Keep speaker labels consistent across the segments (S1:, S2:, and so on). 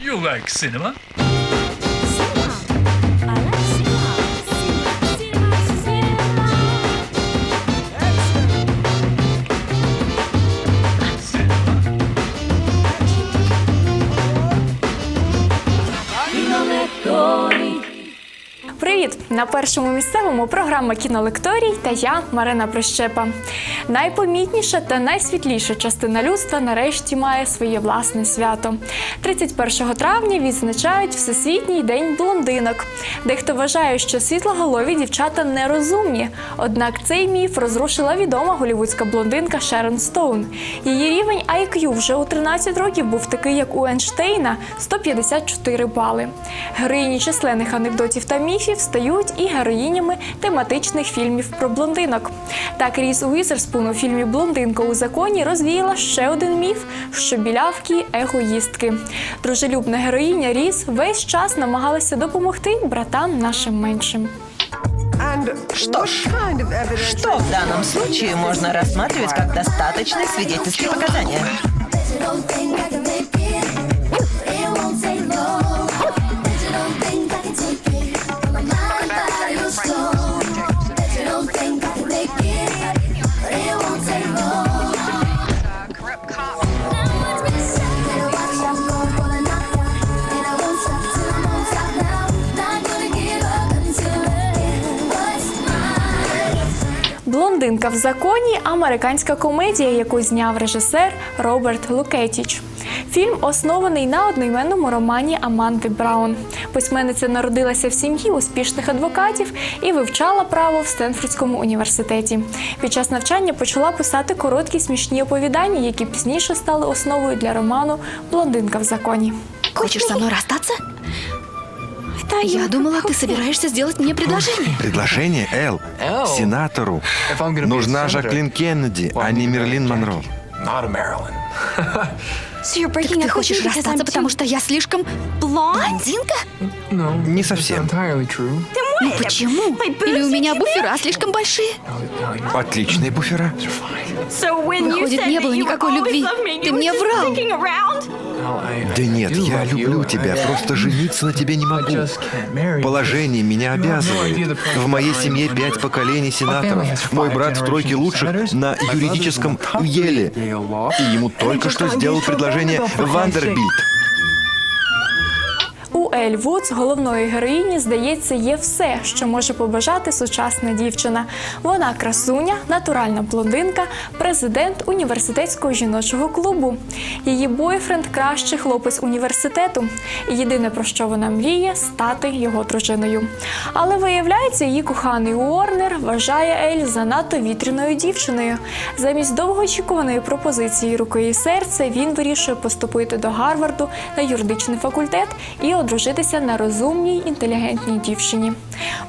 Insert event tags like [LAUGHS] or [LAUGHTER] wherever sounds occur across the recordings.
S1: You like cinema?
S2: Привіт! На першому місцевому програма Кінолекторій та я Марина Прищепа. Найпомітніша та найсвітліша частина людства нарешті має своє власне свято. 31 травня відзначають Всесвітній день блондинок. Дехто вважає, що світлоголові дівчата нерозумні. Однак цей міф розрушила відома голівудська блондинка Шерон Стоун. Її рівень IQ вже у 13 років був такий, як у Ейнштейна – 154 бали. Героїні численних анекдотів та міфів стають і героїнями тематичних фільмів про блондинок. Так Різ Уізерспун у фільмі Блондинка у законі розвіяла ще один міф, що білявки егоїстки. Дружелюбна героїня Різ весь час намагалася допомогти братам нашим меншим.
S3: Что ж, что в данном случае можно рассматривать как достаточные свидетельские показания?
S2: Блондинка в законі американська комедія, яку зняв режисер Роберт Лукетіч. Фільм оснований на одноіменному романі Аманди Браун. Письменниця народилася в сім'ї успішних адвокатів і вивчала право в Стенфордському університеті. Під час навчання почала писати короткі смішні оповідання, які пізніше стали основою для роману Блондинка в законі.
S4: Хочешь со мной расстаться? Я думала, ты собираешься сделать мне предложение.
S5: Предложение, Эл, сенатору. Нужна Жаклин Кеннеди, а не Мерлин Монро. [LAUGHS]
S4: Так ты хочешь расстаться, потому что я слишком блондинка?
S6: No.
S5: Не совсем.
S4: Ну почему? Или у меня буфера слишком большие?
S5: Отличные буфера.
S4: Выходит, не было никакой любви. Ты мне врал.
S5: Да нет, я люблю тебя, просто жениться на тебе не могу. Положение меня обязывает. В моей семье пять поколений сенаторов. Мой брат в тройке лучших на юридическом Еле. И ему только что сделал предложение
S2: Вандербильд. Ель Вудс, головної героїні, здається, є все, що може побажати сучасна дівчина. Вона красуня, натуральна блондинка, президент університетського жіночого клубу. Її бойфренд кращий хлопець університету. І єдине про що вона мріє стати його дружиною. Але виявляється, її коханий Уорнер вважає Ель занадто вітряною дівчиною. Замість довгоочікуваної пропозиції руки і серця він вирішує поступити до Гарварду на юридичний факультет і одружитися на розумній інтелігентній дівчині.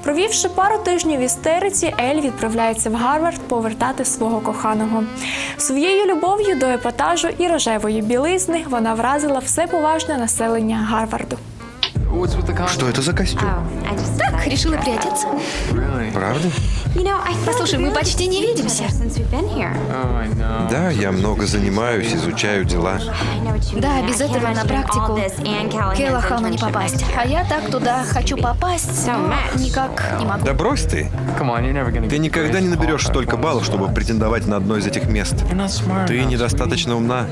S2: Провівши пару тижнів в істериці, Ель відправляється в Гарвард повертати свого коханого. Своєю любов'ю до епатажу і рожевої білизни вона вразила все поважне населення Гарварду.
S5: Что это за костюм?
S4: Так, решила приодеться.
S5: Правда?
S4: Послушай, мы почти не видимся.
S6: Oh.
S5: Да, я много занимаюсь, изучаю дела.
S4: Да, без этого на практику Келлахану не попасть. А я так туда хочу попасть, но никак не могу.
S5: Да брось ты. Ты никогда не наберешь столько баллов, чтобы претендовать на одно из этих мест. Ты недостаточно умна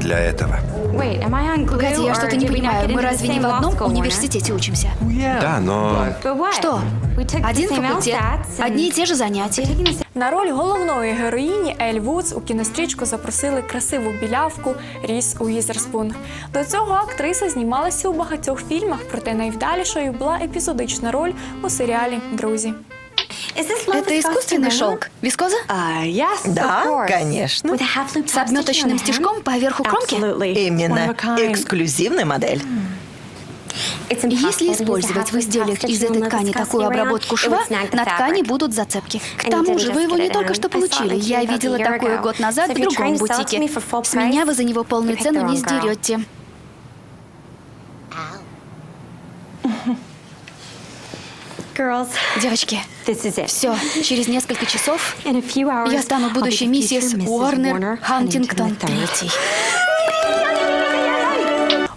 S5: для этого.
S4: Погоди, я что-то не понимаю. Мы разве не в одном университете учимся?
S5: Да, но...
S4: Что? Один факультет, одни и те же занятия.
S2: На роль головної героїні Ель Вудс у кінострічку запросили красиву білявку Ріс Уізерспун. До цього актриса знімалася у багатьох фільмах, проте найвдалішою була епізодична роль у серіалі Друзі.
S4: Это искусственный шелк. Вискоза?
S3: Да, конечно.
S4: С обметочным стежком поверху кромки?
S3: Именно эксклюзивная модель.
S4: Если использовать в изделиях из этой ткани такую обработку шва, на ткани будут зацепки. К тому же вы его не только что получили. Я видела такое год назад в другом бутике. С меня вы за него полную цену не сдерете. Девочки, все, через несколько часов я стану будущей миссис Уорнер Хантингтон Третий.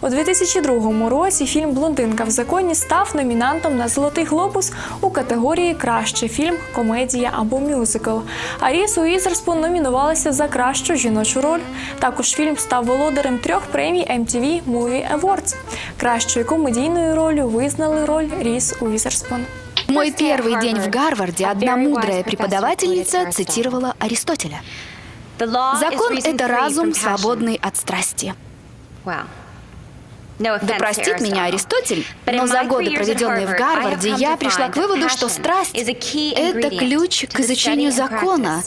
S2: У 2002 році фільм Блондинка в законі став номінантом на Золотий глобус у категорії Кращий фільм, комедія або мюзикл. А Ріс Уізерспун номінувалася за кращу жіночу роль. Також фільм став володарем трьох премій MTV Movie Awards. Кращою комедійною ролью визнали роль Ріс Уизерспун.
S4: Мой первый день в Гарварде одна мудрая преподавательница цитировала Аристотеля. Закон — это разум, свободный от страсти. Да простит меня Аристотель, но за годы, проведенные в Гарварде, я пришла к выводу, что страсть — это ключ к изучению закона,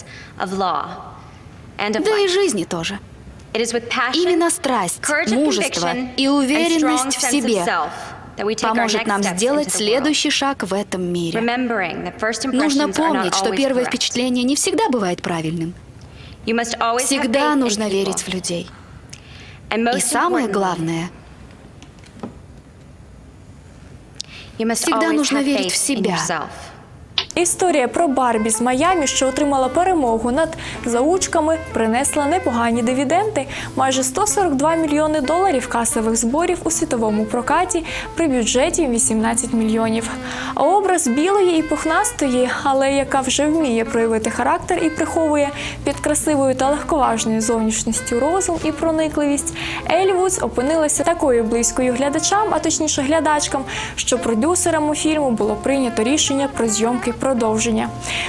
S4: да и жизни тоже. Именно страсть, мужество и уверенность в себе поможет нам сделать следующий шаг в этом мире. Нужно помнить, что первое впечатление не всегда бывает правильным. Всегда нужно верить в людей. И самое главное, всегда нужно верить в себя.
S2: Історія про Барбі з Майамі, що отримала перемогу над заучками, принесла непогані дивіденди – майже 142 мільйони доларів касових зборів у світовому прокаті при бюджеті 18 мільйонів. А образ білої і пухнастої, але яка вже вміє проявити характер і приховує під красивою та легковажною зовнішністю розум і проникливість, Ель Вудс опинилася такою близькою глядачам, а точніше глядачкам, що продюсерам у фільму було прийнято рішення про зйомки продовження.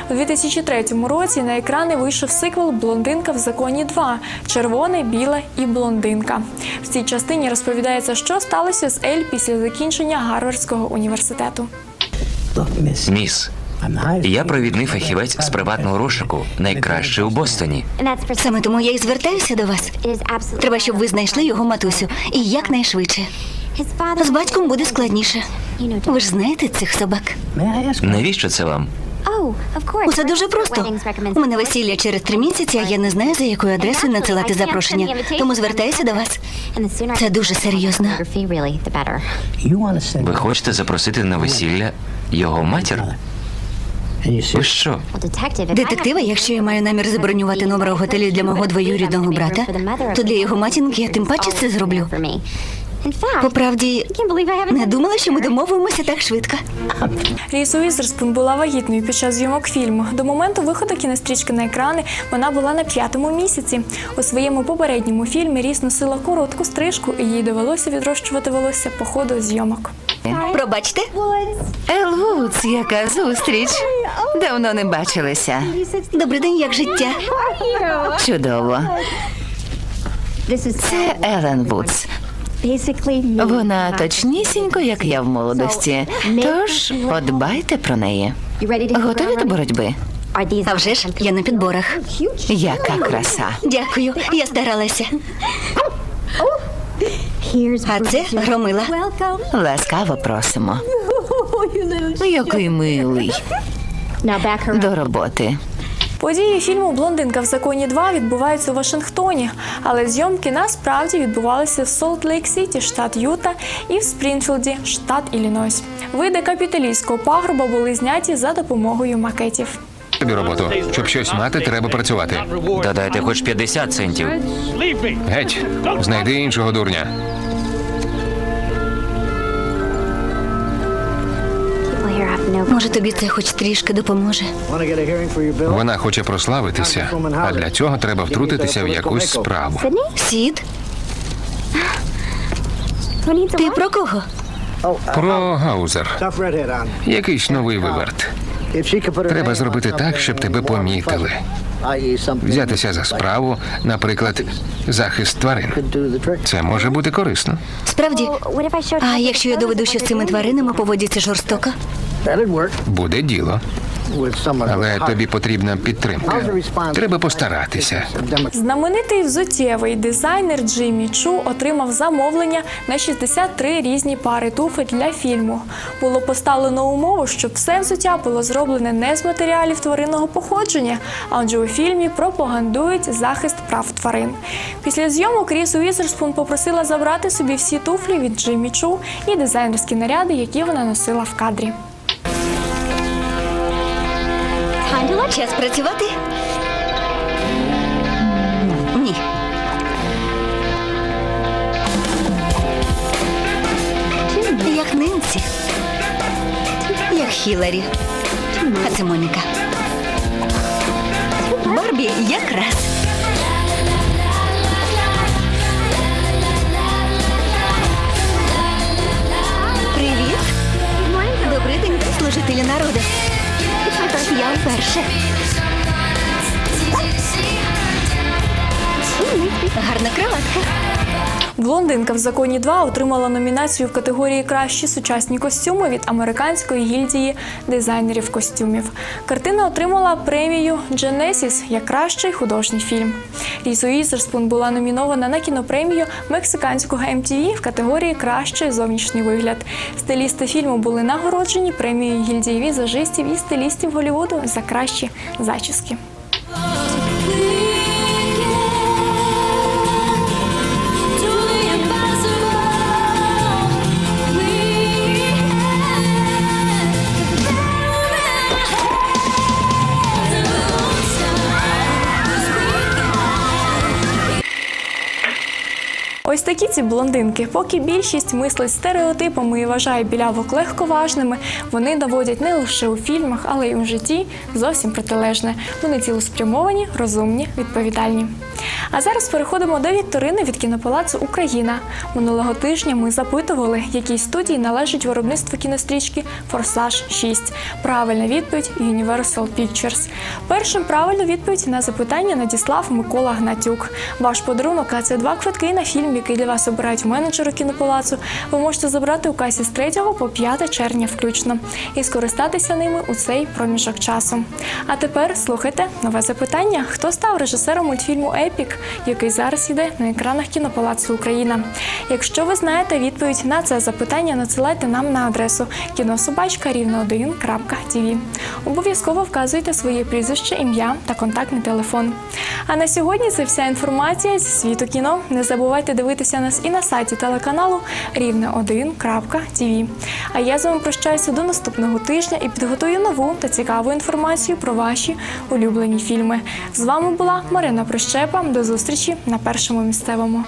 S2: У 2003 році на екрани вийшов сиквел Блондинка в законі 2 Червоне, біле і блондинка. В цій частині розповідається, що сталося з Ель після закінчення Гарвардського університету.
S7: Міс, я провідний фахівець з приватного розшуку, найкращий у Бостоні.
S8: Саме тому я і звертаюся до вас. Треба, щоб ви знайшли його матусю і якнайшвидше. З батьком буде складніше. Ви ж знаєте цих собак.
S7: Навіщо це вам?
S8: Усе дуже просто. У мене весілля через три місяці, а я не знаю, за якою адресою надсилати запрошення. Тому звертаюся до вас. Це дуже серйозно.
S7: Ви хочете запросити на весілля його матір? Ви що?
S8: Детектива, якщо я маю намір забронювати номер у готелі для мого двоюрідного брата, то для його матінки я тим паче це зроблю. По правді, не думала, що ми домовимося так швидко.
S2: Ріс Уізерспун була вагітною під час зйомок фільму. До моменту виходу кінострічки на екрани вона була на п'ятому місяці. У своєму попередньому фільмі Ріс носила коротку стрижку, і їй довелося відрощувати волосся по ходу зйомок.
S8: Пробачте,
S9: Елвудс, яка зустріч. Давно не бачилися.
S8: добрий день, як життя.
S9: Чудово. Це Елен Вудс. Вона точнісінько, як я в молодості. Тож подбайте про неї. Готові до боротьби?
S8: А вже ж я на підборах.
S9: Яка краса.
S8: Дякую, я старалася. А це громила.
S9: Ласкаво просимо. [LAUGHS] Який милий. До роботи.
S2: Події фільму Блондинка в законі 2 відбуваються у Вашингтоні, але зйомки насправді відбувалися в Солт-Лейк-Сіті, штат Юта, і в Спрінфілді, штат Іллінойс. Види капіталійського пагорба були зняті за допомогою макетів.
S10: Тобі роботу. Щоб щось мати, треба працювати.
S7: Додайте хоч 50 центів.
S10: Геть, знайди іншого дурня.
S8: Може, тобі це хоч трішки допоможе.
S10: Вона хоче прославитися, а для цього треба втрутитися в якусь справу.
S8: Сід. Ти про кого?
S10: Про Гаузер. Якийсь новий виверт. Треба зробити так, щоб тебе помітили. Взятися за справу, наприклад, захист тварин. Це може бути корисно.
S8: Справді. А якщо я доведу, що з цими тваринами поводяться жорстоко?
S10: Буде діло. Але тобі потрібна підтримка. Треба постаратися.
S2: Знаменитий взуттєвий дизайнер Джиммі Чу отримав замовлення на 63 різні пари туфель для фільму. Було поставлено умову, щоб все взуття було зроблене не з матеріалів тваринного походження, адже у фільмі пропагандують захист прав тварин. Після зйомок Ріс Уізерспун попросила забрати собі всі туфлі від Джиммі Чу і дизайнерські наряди, які вона носила в кадрі.
S8: Час працювати? Ні. Джесі. Як Хіларі. А це Моніка. Барбі якраз. Привіт. Добрий день, служителі народу. Я вперше. Гарна кроватка.
S2: Блондинка в законі 2 отримала номінацію в категорії Кращі сучасні костюми від американської гільдії дизайнерів костюмів. Картина отримала премію Genesis як кращий художній фільм. Різу Ізерспун була номінована на кінопремію мексиканського MTV в категорії Кращий зовнішній вигляд. Стилісти фільму були нагороджені премією гільдії візажистів і стилістів Голлівуду за кращі зачіски. Ось такі ці блондинки. Поки більшість мислить стереотипами і вважає білявок легковажними, вони доводять не лише у фільмах, але й у житті зовсім протилежне. Вони цілеспрямовані, розумні, відповідальні. А зараз переходимо до вікторини від кінопалацу Україна. Минулого тижня ми запитували, якій студії належить виробництво кінострічки Форсаж 6. Правильна відповідь Universal Pictures. Першим правильну відповідь на запитання надіслав Микола Гнатюк. Ваш подарунок а це два квитки на фільм, який для вас обирають менеджери кінопалацу. Ви можете забрати у касі з 3 по 5 червня включно і скористатися ними у цей проміжок часу. А тепер слухайте нове запитання: хто став режисером мультфільму Епік, який зараз йде на екранах кінопалацу Україна? Якщо ви знаєте відповідь на це запитання, надсилайте нам на адресу кінособачкарівно1.tv. Обов'язково вказуйте своє прізвище, ім'я та контактний телефон. А на сьогодні це вся інформація зі світу кіно. Не забувайте дивитися нас і на сайті телеканалу рівне 1.tv. А я з вами прощаюся до наступного тижня і підготую нову та цікаву інформацію про ваші улюблені фільми. З вами була Марина Прощепа. До зустрічі на першому місцевому.